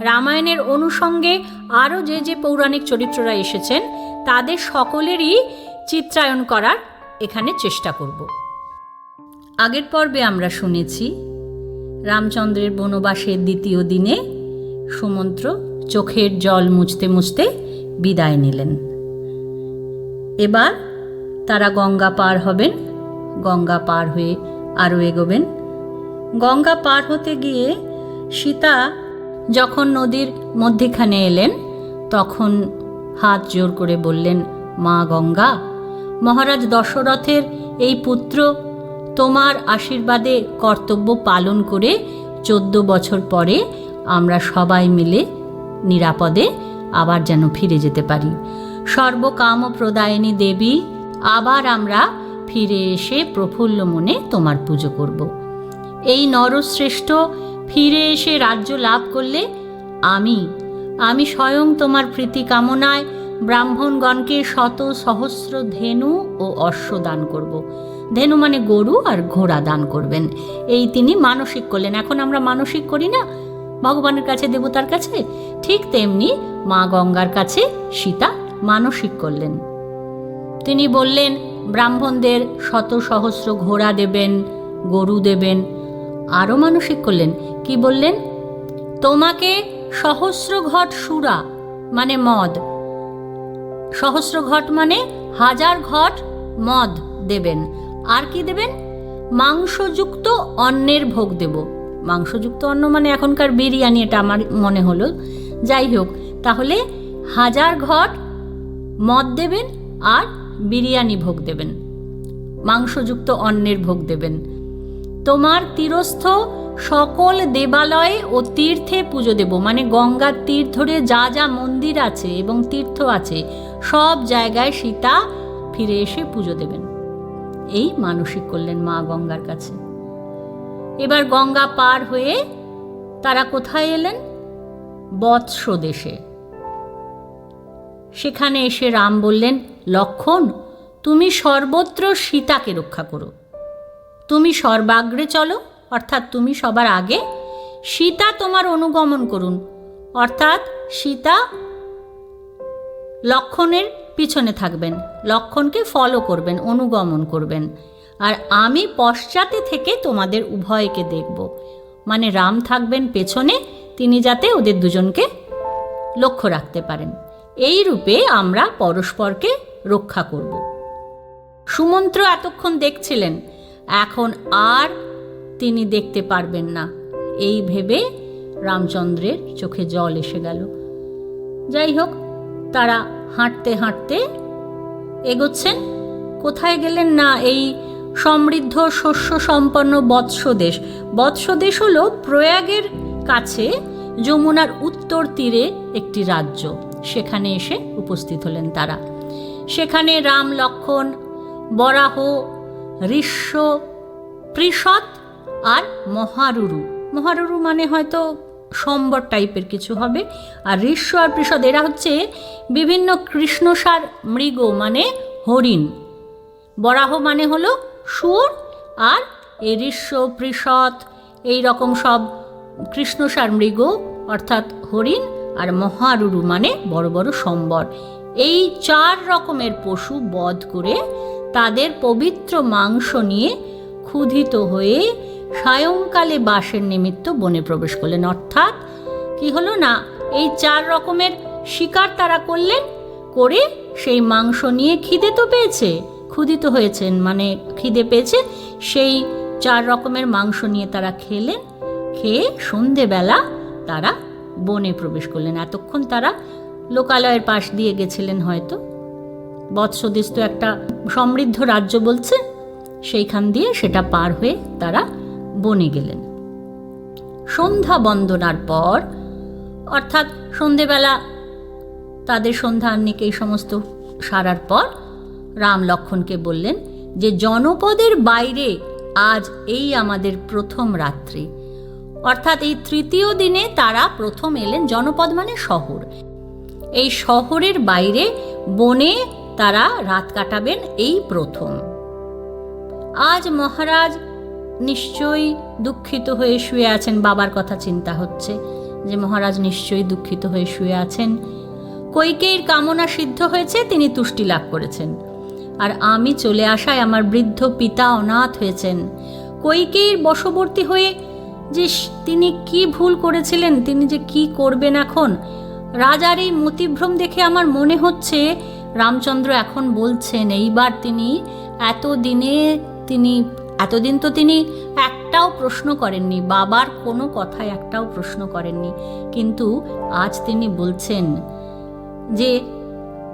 রামায়ণের অনুষঙ্গে আরও যে যে পৌরাণিক চরিত্ররা এসেছেন, তাদের সকলেরই চিত্রায়ন করার এখানে চেষ্টা করব। আগের পর্বে আমরা শুনেছি, রামচন্দ্রের বনবাসের দ্বিতীয় দিনে সুমন্ত্র চোখের জল মুছতে মুছতে বিদায় নিলেন। এবার তারা গঙ্গা পার হবেন, গঙ্গা পার হয়ে আরও এগোবেন। গঙ্গা পার হতে গিয়ে সীতা যখন নদীর মধ্যেখানে এলেন, তখন হাত জোর করে বললেন, মা গঙ্গা, মহারাজ দশরথের এই পুত্র তোমার আশীর্বাদে কর্তব্য পালন করে চোদ্দ বছর পরে আমরা সবাই মিলে নিরাপদে আবার যেন ফিরে যেতে পারি। সর্বকাম প্রদায়িনী দেবী, আবার আমরা ফিরে এসে প্রফুল্ল মনে তোমার পুজো করব। এই নরশ্রেষ্ঠ ফিরে এসে রাজ্য লাভ করলে আমি আমি স্বয়ং তোমার প্রীতি কামনায় ব্রাহ্মণগণকে শত সহস্র ধেনু ও অশ্ব দান করব। ধেনু মানে গরু আর ঘোড়া দান করবেন। এই তিনি মানসিক করলেন। এখন আমরা মানসিক করি না? ভগবানের কাছে, দেবতার কাছে? ঠিক তেমনি মা গঙ্গার কাছে সীতা মানসিক করলেন। তিনি বললেন, ব্রাহ্মণদের শত সহস্র ঘোড়া দেবেন, গরু দেবেন আরও মানসিক করলেন। কি বললেন? তোমাকে সহস্র ঘট সুরা মানে মদ। সহস্র ঘট মানে হাজার ঘট মদ দেবেন। আর কি দেবেন? মাংসযুক্ত অন্নের ভোগ দেব। মাংসযুক্ত অন্ন মানে এখনকার বিরিয়ানি, এটা আমার মনে হলো। যাই হোক, তাহলে হাজার ঘট মদ দেবেন আর বিরিয়ানি ভোগ দেবেন। মাংসযুক্ত অন্নের ভোগ দেবেন। তোমার তীরস্থ সকল দেবালয়ে ও তীর্থে পুজো দেব। মানে গঙ্গার তীর ধরে যা যা মন্দির আছে এবং তীর্থ আছে, সব জায়গায় সীতা ফিরে এসে পুজো দেবেন। এই মানসিক করলেন মা গঙ্গার কাছে। এবার গঙ্গা পার হয়ে তারা কোথায় এলেন? বৎস দেশে। সেখানে এসে রাম বললেন, লক্ষণ, তুমি সর্বত্র সীতাকে রক্ষা করো। তুমি সর্বাগ্রে চলো, অর্থাৎ তুমি সবার আগে। সীতা তোমার অনুগমন করুন, অর্থাৎ সীতা লক্ষণের পিছনে থাকবেন, লক্ষণকে ফলো করবেন, অনুগমন করবেন। আর আমি পশ্চাতে থেকে তোমাদের উভয়কে দেখব। মানে রাম থাকবেন পেছনে, তিনি যাতে ওদের দুজনকে লক্ষ্য রাখতে পারেন। এই রূপে আমরা পরস্পরকে রক্ষা করব। সুমন্ত্র এতক্ষণ দেখছিলেন এখন আর তিনি দেখতে পারবেন না। এই ভেবে রামচন্দ্রের চোখে জল এসে গেল। যাই হোক, তারা হাঁটতে হাঁটতে এগোচ্ছেন। কোথায় গেলেন না এই সমৃদ্ধ শস্য সম্পন্ন বৎসদেশ? বৎসদেশ হল প্রয়াগের কাছে যমুনার উত্তর তীরে একটি রাজ্য। সেখানে এসে উপস্থিত হলেন তারা। সেখানে রাম লক্ষণ, বরাহ ঋষ্য পৃষৎ আর মহারুরু। মহারুরু মানে হয়তো সম্বর টাইপের কিছু হবে। আর ঋষ্য আর পৃষদ এরা হচ্ছে বিভিন্ন কৃষ্ণসার মৃগ মানে হরিণ। বরাহ মানে হলো সুর আর এই ঋষ্য পৃষদ এই রকম সব কৃষ্ণসার মৃগ, অর্থাৎ হরিণ আর মহারুরু মানে বড় বড় সম্বর। এই চার রকমের পশু বধ করে তাদের পবিত্র মাংস নিয়ে ক্ষুধিত হয়ে সায়ংকালে বাসের নিমিত্ত বনে প্রবেশ করলেন। অর্থাৎ কি হলো না? এই চার রকমের শিকার তারা করলেন, করে সেই মাংস নিয়ে খিদে তো পেয়েছে, ক্ষুধিত হয়েছেন। মানে খিদে পেয়েছে, সেই চার রকমের মাংস নিয়ে তারা খেলেন, খেয়ে সন্ধেবেলা তারা বনে প্রবেশ করলেন। এতক্ষণ তারা লোকালয়ের পাশ দিয়ে গেছিলেন হয়তো। বৎসদেশ তো একটা সমৃদ্ধ রাজ্য বলছে, সেইখান দিয়ে সেটা পার হয়ে তারা বনে গেলেন। সন্ধ্যা বন্দনার পর, অর্থাৎ সন্ধেবেলা, তাদের সন্ধ্যা আহ্নিক এই সমস্ত সারার পর, রাম লক্ষণকে বললেন যে, জনপদের বাইরে আজ এই আমাদের প্রথম রাত্রি। অর্থাৎ এই তৃতীয় দিনে তারা প্রথম এলেন জনপদ মানে শহর। এই শহরের বাইরে বনে তারা রাত কাটাবেন এই প্রথম। আজ মহারাজ নিশ্চয়ই দুঃখিত হয়ে শুয়ে আছেন, বাবার কথা চিন্তা হচ্ছে যে মহারাজ নিশ্চয়ই দুঃখিত হয়ে শুয়ে আছেন। কৈকেয়ীর কামনা সিদ্ধ হয়েছে, তিনি তুষ্টি লাভ করেছেন। আর আমি চলে আসায় আমার বৃদ্ধ পিতা অনাথ হয়েছেন। কৈকেয়ীর বশবর্তী হয়ে যে তিনি কি ভুল করেছিলেন, তিনি যে কি করবেন এখন, রাজার এই মতিভ্রম দেখে আমার মনে হচ্ছে রামচন্দ্র এখন বলছেন, এইবার তিনি এতদিনে তিনি, এতদিন তো তিনি একটাও প্রশ্ন করেননি, বাবার কোনো কথায় একটাও প্রশ্ন করেননি। কিন্তু আজ তিনি বলছেন যে,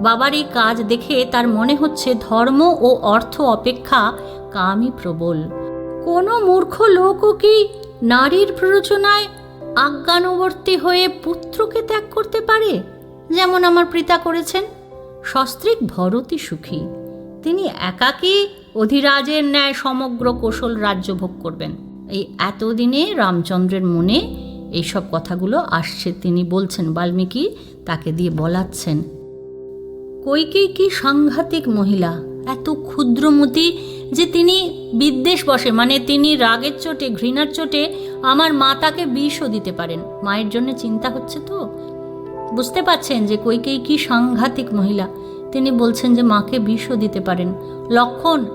বাবার এই কাজ দেখে তার মনে হচ্ছে ধর্ম ও অর্থ অপেক্ষা কামই প্রবল। কোনো মূর্খ লোকও কি নারীর প্ররোচনায় আজ্ঞানুবর্তী হয়ে পুত্রকে ত্যাগ করতে পারে? যেমন আমার পিতা করেছেন। সস্ত্রীক ভরতী সুখী। তিনি একাকী অধিরাজের ন্যায় সমগ্র কৌশল রাজ্য ভোগ করবেন। এই এতদিনে রামচন্দ্রের মনে এইসব কথাগুলো আসছে। তিনি বলছেন, বাল্মীকি তাকে দিয়ে বলাচ্ছেন কৈকেয়ী কি সাংঘাতিক মহিলা, এত ক্ষুদ্রমতি যে তিনি বিদ্বেষ বসে মানে তিনি রাগের চোটে, ঘৃণার চোটে আমার মাতাকে বিষও দিতে পারেন। মায়ের জন্য চিন্তা হচ্ছে তো? বুঝতে পাচ্ছেন যে কৈকেয়ী কি সাংঘাতিক মহিলা। তিনি বলছেন যে মাকে বিষও দিতে পারেন। লক্ষণ,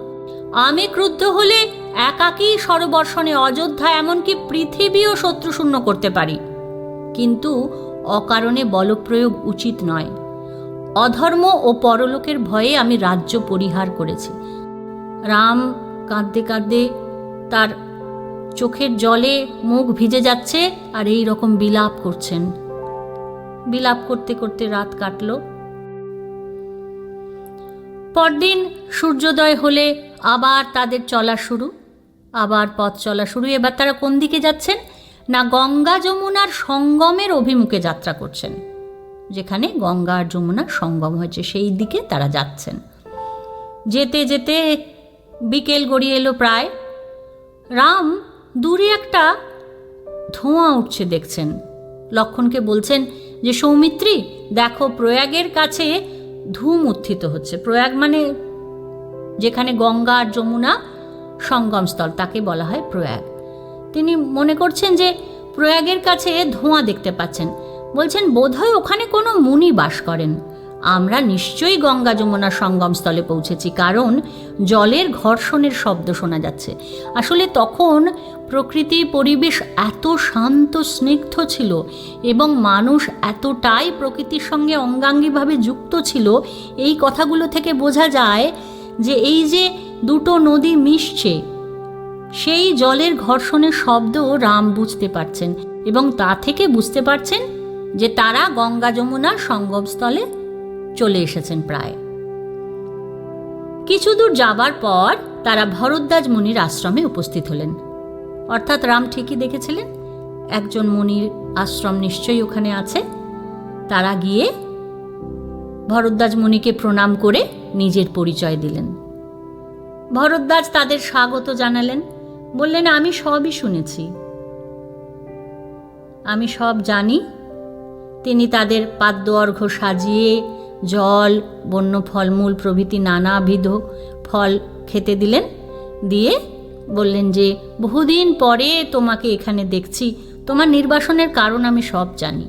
আমি ক্রুদ্ধ হলে একাকী সরবর্ষণে অযোধ্যা এমনকি পৃথিবীও শত্রুশূন্য করতে পারি। কিন্তু অকারণে বলপ্রয়োগ উচিত নয়। অধর্ম ও পরলোকের ভয়ে আমি রাজ্য পরিহার করেছি। রাম কাঁদতে কাঁদতে তার চোখের জলে মুখ ভিজে যাচ্ছে আর এই রকম বিলাপ করছেন। বিলাপ করতে করতে রাত কাটল। পরদিন সূর্যোদয় হলে আবার তাদের চলা শুরু। আবার পথ চলা শুরু। এবার তারা কোন দিকে যাচ্ছেন? না গঙ্গা যমুনার সঙ্গমের অভিমুখে যাত্রা করছেন, যেখানে গঙ্গা আর যমুনার সঙ্গম হয়েছে, সেই দিকে তারা যাচ্ছেন। যেতে যেতে বিকেল গড়িয়ে এলো প্রায়। রাম দূরে একটা ধোঁয়া উঠছে দেখছেন। লক্ষণকে বলছেন যে সৌমিত্রী, দেখো প্রয়াগের কাছে ধূম উত্থিত হচ্ছে। প্রয়াগ মানে যেখানে গঙ্গা আর যমুনা সঙ্গমস্থল তাকে বলা হয় প্রয়াগ। তিনি মনে করছেন যে প্রয়াগের কাছে ধোঁয়া দেখতে পাচ্ছেন। বলছেন, বোধহয় ওখানে কোনো মুনি বাস করেন। আমরা নিশ্চয়ই গঙ্গা যমুনা সঙ্গমস্থলে পৌঁছেছি, কারণ জলের ঘর্ষণের শব্দ শোনা যাচ্ছে। আসলে তখন প্রকৃতি পরিবেশ এত শান্ত, স্নিগ্ধ ছিল এবং মানুষ এতটাই প্রকৃতির সঙ্গে অঙ্গাঙ্গিভাবে যুক্ত ছিল, এই কথাগুলো থেকে বোঝা যায় যে এই যে দুটো নদী মিশছে, সেই জলের ঘর্ষণের শব্দ রাম বুঝতে পারছেন এবং তা থেকে বুঝতে পারছেন যে তারা গঙ্গা যমুনার সঙ্গমস্থলে চলে এসেছেন প্রায়। কিছু দূর যাবার পর তারা ভরদ্বাজ মুনির আশ্রমে উপস্থিত হলেন। অর্থাৎ রাম ঠিকই দেখেছিলেন, একজন মুনির আশ্রম নিশ্চয়ই ওখানে আছে। তারা গিয়ে ভরদ্বাজ মুনিকে প্রণাম করে নিজের পরিচয় দিলেন। ভরদ্বাজ তাদের স্বাগত জানালেন, বললেন, আমি সবই শুনেছি। আমি সব জানি। তিনি তাদের পাদ্য অর্ঘ্য সাজিয়ে জল, বন্য ফলমূল প্রভৃতি নানাবিধ ফল খেতে দিলেন। দিয়ে বললেন যে, বহুদিন পরে তোমাকে এখানে দেখছি। তোমার নির্বাসনের কারণ আমি সব জানি।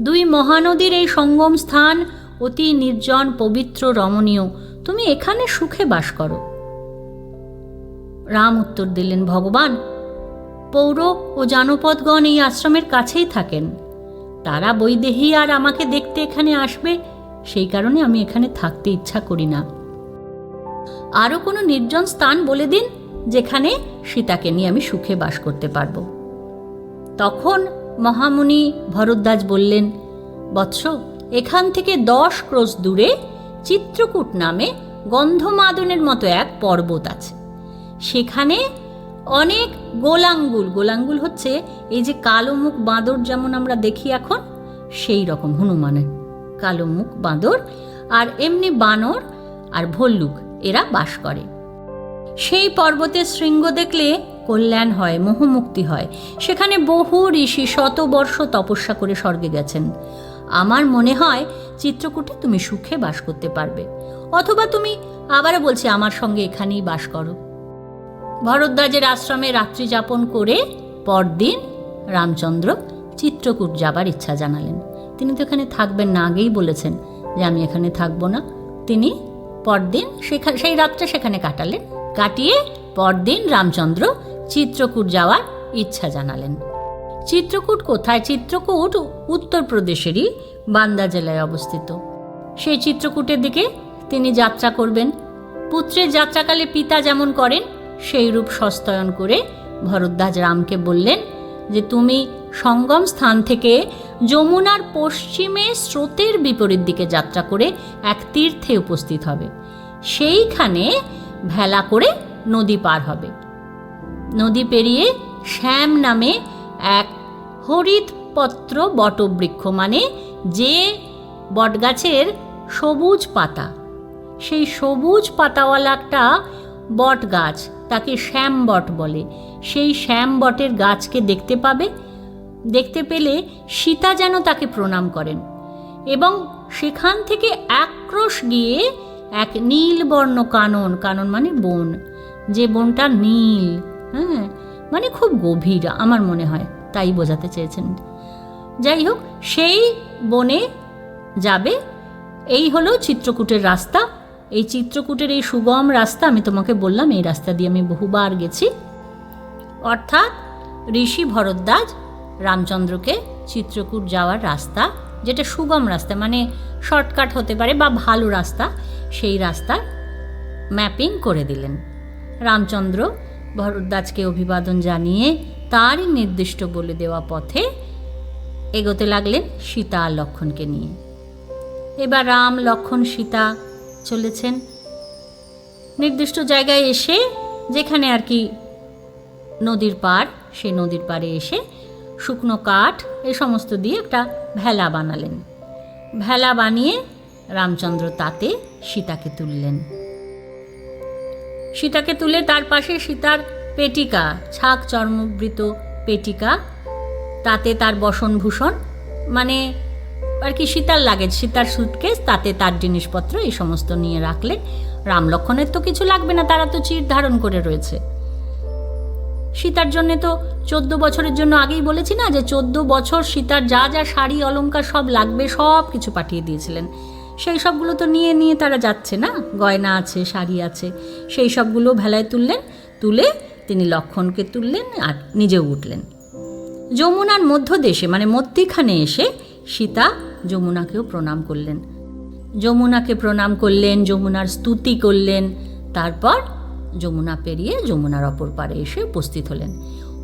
দুই মহানদীর এই সঙ্গম স্থান অতি নির্জন, পবিত্র, রমণীয়। তুমি এখানে সুখে বাস করো। রাম উত্তর দিলেন, ভগবান, পৌর ও জানপদগণ এই আশ্রমের কাছেই থাকেন। তারা বৈদেহী আর আমাকে দেখতে এখানে আসবে। সেই কারণে আমি এখানে থাকতে ইচ্ছা করি না। আরও কোনো নির্জন স্থান বলে দিন, যেখানে সীতাকে নিয়ে আমি সুখে বাস করতে পারব। তখন মহামুনি ভরদ্বাজ বললেন, বৎস, এখান থেকে দশ ক্রোশ দূরে চিত্রকূট নামে গন্ধমাদনের মতো এক পর্বত আছে। সেখানে অনেক গোলাঙ্গুল গোলাঙ্গুল হচ্ছে এই যে কালো মুখ বাঁদর যেমন আমরা দেখি এখন, সেই রকম হনুমানের। কালো মুখ, বাঁদর আর এমনি বানর আর ভল্লুক, এরা বাস করে। সেই পর্বতের শৃঙ্গ দেখলে কল্যাণ হয়, মোহমুক্তি হয়। সেখানে বহু ঋষি শত বর্ষ তপস্যা করে স্বর্গে গেছেন। আমার মনে হয় চিত্রকূটে তুমি সুখে বাস করতে পারবে। অথবা তুমি আবারও বলছি আমার সঙ্গে এখানেই বাস করো। ভরদ্বাজের আশ্রমে রাত্রি যাপন করে পরদিন রামচন্দ্র চিত্রকূট যাবার ইচ্ছা জানালেন। তিনি তো এখানে থাকবেন না, আগেই বলেছেন যে আমি এখানে থাকব না। তিনি পরদিন সেখানে সেই রাতটা সেখানে কাটালেন, কাটিয়ে পরদিন রামচন্দ্র চিত্রকূট যাওয়ার ইচ্ছা জানালেন। চিত্রকূট কোথায়? চিত্রকূট উত্তরপ্রদেশেরই বান্দা জেলায় অবস্থিত। সেই চিত্রকূটের দিকে তিনি যাত্রা করবেন। পুত্রের যাত্রাকালে পিতা যেমন করেন সেই রূপ সস্তয়ন করে ভরদ্বাজ রামকে বললেন যে, তুমি সঙ্গম স্থান থেকে যমুনার পশ্চিমে স্রোতের বিপরীত দিকে যাত্রা করে এক তীর্থে উপস্থিত হবে। সেইখানে ভেলা করে নদী পার হবে। নদী পেরিয়ে শ্যাম নামে এক হরিৎপত্র বটবৃক্ষ মানে যে বটগাছের সবুজ পাতা। সেই সবুজ পাতাওয়ালা একটা বট গাছ তাকে শ্যাম বট বলে। সেই শ্যাম বটের গাছকে দেখতে পাবে। দেখতে পেলে সীতা যেন তাকে প্রণাম করেন এবং সেখান থেকে একক্রোশ গিয়ে এক নীলবর্ণ কানন কানন মানে বন, যে বনটা নীল হ্যাঁ মানে খুব গভীর আমার মনে হয়, তাই বোঝাতে চেয়েছেন। যাই হোক, সেই বনে যাবে, এই হলো চিত্রকূটের রাস্তা, এই চিত্রকূটের এই সুগম রাস্তা, আমি তোমাকে বললাম, এই রাস্তা দিয়ে আমি বহুবার গেছি। অর্থাৎ ঋষি ভরদ্বাজ রামচন্দ্রকে চিত্রকূট যাওয়ার রাস্তা, যেটা সুগম রাস্তা মানে শর্টকাট হতে পারে বা ভালো রাস্তা, সেই রাস্তার ম্যাপিং করে দিলেন। রামচন্দ্র ভরদ্বাজকে অভিবাদন জানিয়ে তারই নির্দিষ্ট বলে দেওয়া পথে এগোতে লাগলেন সীতা আর লক্ষণকে নিয়ে। এবার রাম, লক্ষণ, সীতা চলেছেন। নির্দিষ্ট জায়গায় এসে, যেখানে আর কি নদীর পার সেই নদীর পাড়ে এসে শুকনো কাঠ, এ সমস্ত দিয়ে একটা ভেলা বানালেন। ভেলা বানিয়ে রামচন্দ্র তাতে সীতাকে তুললেন। সীতাকে তুলে তার পাশে সীতার পেটিকা ছাক চর্মবৃত পেটিকা, তাতে তার বসনভূষণ মানে আর কি সীতার লাগেজ, সীতার সুটকেস তাতে তার জিনিসপত্র, এই সমস্ত নিয়ে রাখলেন। রাম লক্ষণের তো কিছু লাগবে না, তারা তো চির ধারণ করে রয়েছে। সীতার জন্যে তো চোদ্দ বছরের জন্য আগেই বলেছি না যে চোদ্দ বছর সীতার যা যা শাড়ি, অলংকার সব লাগবে, সব কিছু পাঠিয়ে দিয়েছিলেন। সেই সবগুলো তো নিয়ে নিয়ে তারা যাচ্ছে না? গয়না আছে, শাড়ি আছে। সেই সবগুলো ভেলায় তুললেন, তুলে তিনি লক্ষণকে তুললেন আর নিজেও উঠলেন। যমুনার মধ্যদেশে মানে মধ্যিখানে এসে সীতা যমুনাকেও প্রণাম করলেন। যমুনাকে প্রণাম করলেন, যমুনার স্তুতি করলেন, তারপর যমুনা পেরিয়ে যমুনার অপর পারে এসে উপস্থিত হলেন।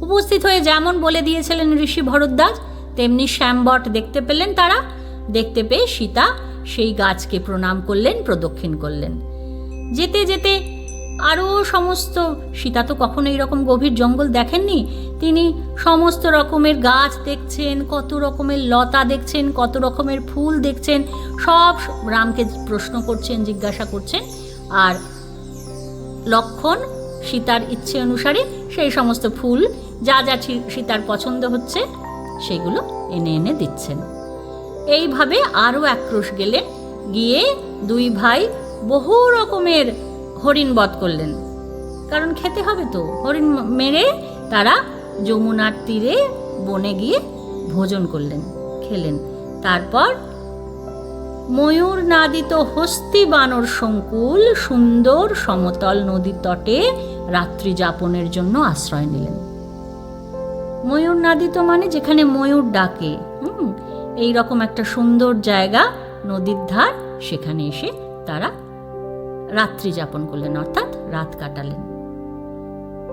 উপস্থিত হয়ে যেমন বলে দিয়েছিলেন ঋষি ভরদ্বাজ, তেমনি শ্যামবট দেখতে পেলেন তারা। দেখতে পেয়ে সীতা সেই গাছকে প্রণাম করলেন, প্রদক্ষিণ করলেন। যেতে যেতে আরও সমস্ত, সীতা তো কখনো এইরকম গভীর জঙ্গল দেখেননি। তিনি সমস্ত রকমের গাছ দেখছেন, কত রকমের লতা দেখছেন, কত রকমের ফুল দেখছেন, সব রামকে প্রশ্ন করছেন, জিজ্ঞাসা করছেন। আর লক্ষণ, সীতার ইচ্ছে অনুসারে সেই সমস্ত ফুল যা যা সীতার পছন্দ হচ্ছে সেগুলো এনে এনে দিচ্ছেন। এইভাবে আরও একক্রোশ গেলেন, গিয়ে দুই ভাই বহু রকমের হরিণ বধ করলেন। কারণ খেতে হবে তো, হরিণ মেরে তারা যমুনার তীরে বনে গিয়ে ভোজন করলেন, খেলেন। তারপর ময়ূর নাদিত হস্তি বানর সংকুল, সুন্দর সমতল নদীর তটে রাত্রি যাপনের জন্য আশ্রয় নিলেন। ময়ূর নাদিত মানে যেখানে ময়ূর ডাকে, হুম? এই রকম একটা সুন্দর জায়গা, নদীর ধার, সেখানে এসে তারা রাত্রি যাপন করলেন, অর্থাৎ রাত কাটালেন।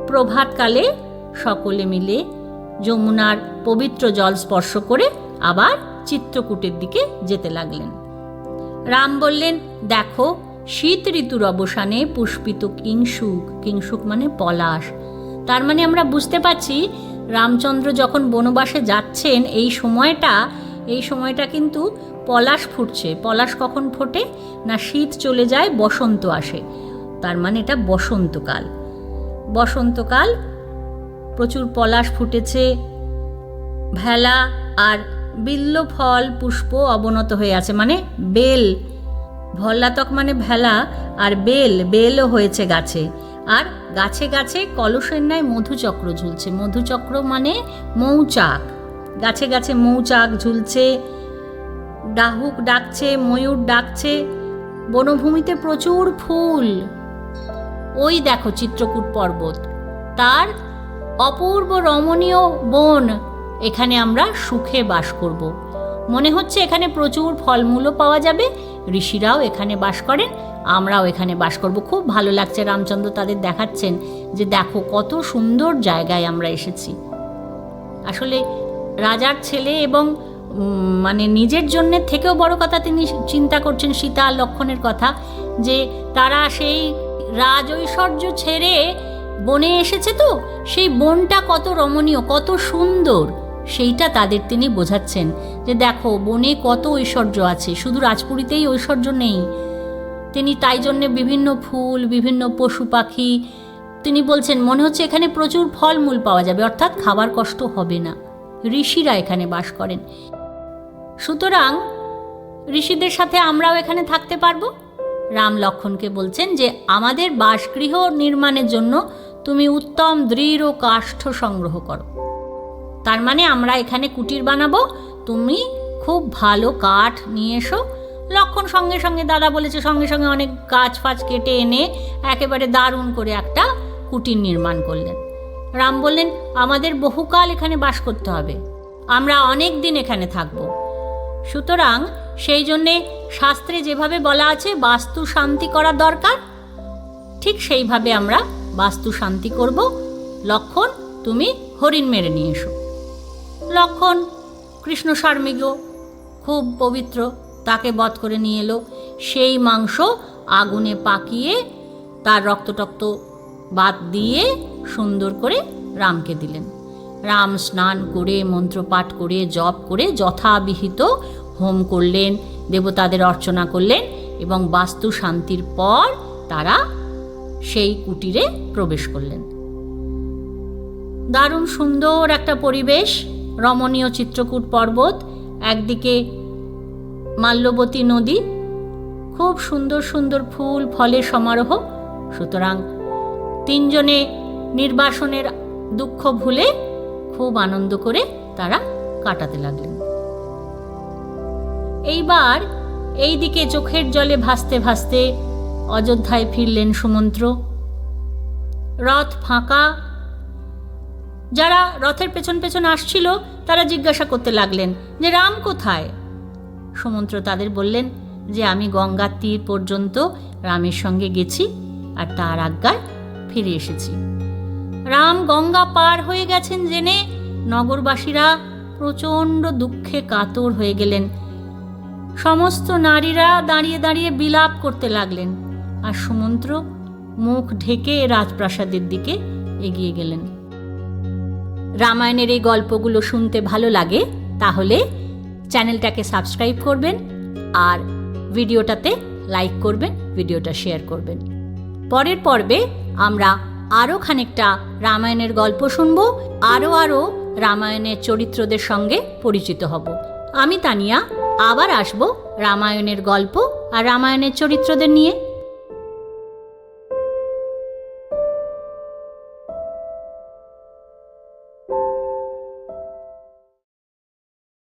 প্রভাতকালে সকলে মিলে যমুনার পবিত্র জল স্পর্শ করে আবার চিত্রকূটের দিকে যেতে লাগলেন। রাম বললেন, দেখো, শীত ঋতুর অবসানে পুষ্পিত কিংসুক কিংসুক মানে পলাশ। তার মানে আমরা বুঝতে পারছি, রামচন্দ্র যখন বনবাসে যাচ্ছেন, এই সময়টা এই সময়টা কিন্তু পলাশ ফুটছে। পলাশ কখন ফোটে? না শীত চলে যায়, বসন্ত আসে। তার মানে এটা বসন্তকাল। বসন্তকাল, প্রচুর পলাশ ফুটেছে, ভেলা আর বিল্ল ফল পুষ্প অবনত হয়ে আছে মানে বেল। ভল্লাতক মানে ভেলা, আর বেল, বেলও হয়েছে গাছে। আর গাছে গাছে কলসের ন্যায় মধুচক্র ঝুলছে। মধুচক্র মানে মৌচাক। গাছে গাছে মৌচাক ঝুলছে, ডাহুক ডাকছে, ময়ূর ডাকছে, বনভূমিতে প্রচুর ফুল। ওই দেখো চিত্রকূট পর্বত। তার অপূর্ব রমণীয় বন। এখানে আমরা সুখে বাস করব। মনে হচ্ছে এখানে প্রচুর ফলমূলও পাওয়া যাবে। ঋষিরাও এখানে বাস করেন, আমরাও এখানে বাস করব। খুব ভালো লাগছে রামচন্দ্র তাদের দেখাচ্ছেন যে দেখো কত সুন্দর জায়গায় আমরা এসেছি। আসলে রাজার ছেলে এবং মানে নিজের জন্যে থেকেও বড় কথা তিনি চিন্তা করছেন সীতা লক্ষণের কথা যে তারা সেই রাজ ঐশ্বর্য ছেড়ে বনে এসেছে তো? সেই বনটা কত রমণীয়, কত সুন্দর। সেইটা তাদের তিনি বোঝাচ্ছেন যে দেখো, বনে কত ঐশ্বর্য আছে, শুধু রাজপুরীতেই ঐশ্বর্য নেই। তিনি তাই জন্যে বিভিন্ন ফুল, বিভিন্ন পশু পাখি, তিনি বলছেন, মনে হচ্ছে এখানে প্রচুর ফলমূল পাওয়া যাবে, অর্থাৎ খাবার কষ্ট হবে না। ঋষিরা এখানে বাস করেন। সুতরাং ঋষিদের সাথে আমরাও এখানে থাকতে পারব? রাম লক্ষণকে বলছেন যে, আমাদের বাসগৃহ নির্মাণের জন্য তুমি উত্তম, দৃঢ় কাষ্ঠ সংগ্রহ করো। তার মানে আমরা এখানে কুটির বানাবো। তুমি খুব ভালো কাঠ নিয়ে এসো। লক্ষণ সঙ্গে সঙ্গে দাদা বলেছে, সঙ্গে সঙ্গে অনেক গাছ ফাছ কেটে এনে একেবারে দারুণ করে একটা কুটির নির্মাণ করলেন। রাম বললেন, আমাদের বহুকাল এখানে বাস করতে হবে। আমরা অনেক দিন এখানে থাকব। সুতরাং সেই জন্যে শাস্ত্রে যেভাবে বলা আছে, বাস্তু শান্তি করা দরকার। ঠিক সেইভাবে আমরা বাস্তু শান্তি করব। লক্ষণ, তুমি হরিণ মেরে নিয়ে এসো। লক্ষণ। কৃষ্ণ সার্মিগ খুব পবিত্র তাকে বধ করে নিয়ে এলো। সেই মাংস আগুনে পাকিয়ে তার রক্তটক্ত বাদ দিয়ে সুন্দর করে রামকে দিলেন। রাম স্নান করে, মন্ত্রপাঠ করে, জপ করে যথাবিহিত হোম করলেন, দেবতাদের অর্চনা করলেন এবং বাস্তু শান্তির পর তারা সেই কুটিরে প্রবেশ করলেন। দারুণ সুন্দর একটা পরিবেশ। রমণীয় চিত্রকূট পর্বত, একদিকে মাল্যবতী নদী, খুব সুন্দর সুন্দর ফুল, ফলের সমারোহ। সুতরাং তিনজনে নির্বাসনের দুঃখ ভুলে খুব আনন্দ করে তারা কাটাতে লাগলেন। এইবার এই দিকে চোখের জলে ভাসতে ভাসতে অযোধ্যায় ফিরলেন সুমন্ত্র। রথ ফাঁকা যারা রথের পেছন পেছন আসছিল, তারা জিজ্ঞাসা করতে লাগলেন, যে রাম কোথায়? সুমন্ত্র তাদের বললেন, যে আমি গঙ্গার তীর পর্যন্ত রামের সঙ্গে গেছি আর তার আজ্ঞায় ফিরে এসেছি। রাম গঙ্গা পার হয়ে গেছেন জেনে নগরবাসীরা প্রচণ্ড দুঃখে কাতর হয়ে গেলেন। সমস্ত নারীরা দাঁড়িয়ে দাঁড়িয়ে বিলাপ করতে লাগলেন আর সুমন্ত্র মুখ ঢেকে রাজপ্রাসাদের দিকে এগিয়ে গেলেন। রামায়ণের এই গল্পগুলো শুনতে ভালো লাগে, তাহলে চ্যানেলটাকে সাবস্ক্রাইব করবেন আর ভিডিওটাতে লাইক করবেন, ভিডিওটা শেয়ার করবেন। পরের পর্বে আমরা আরও খানিকটা রামায়ণের গল্প শুনব, আরও আরও রামায়ণের চরিত্রদের সঙ্গে পরিচিত হব। আমি তানিয়া, আবার আসব রামায়ণের গল্প আর রামায়ণের চরিত্রদের নিয়ে।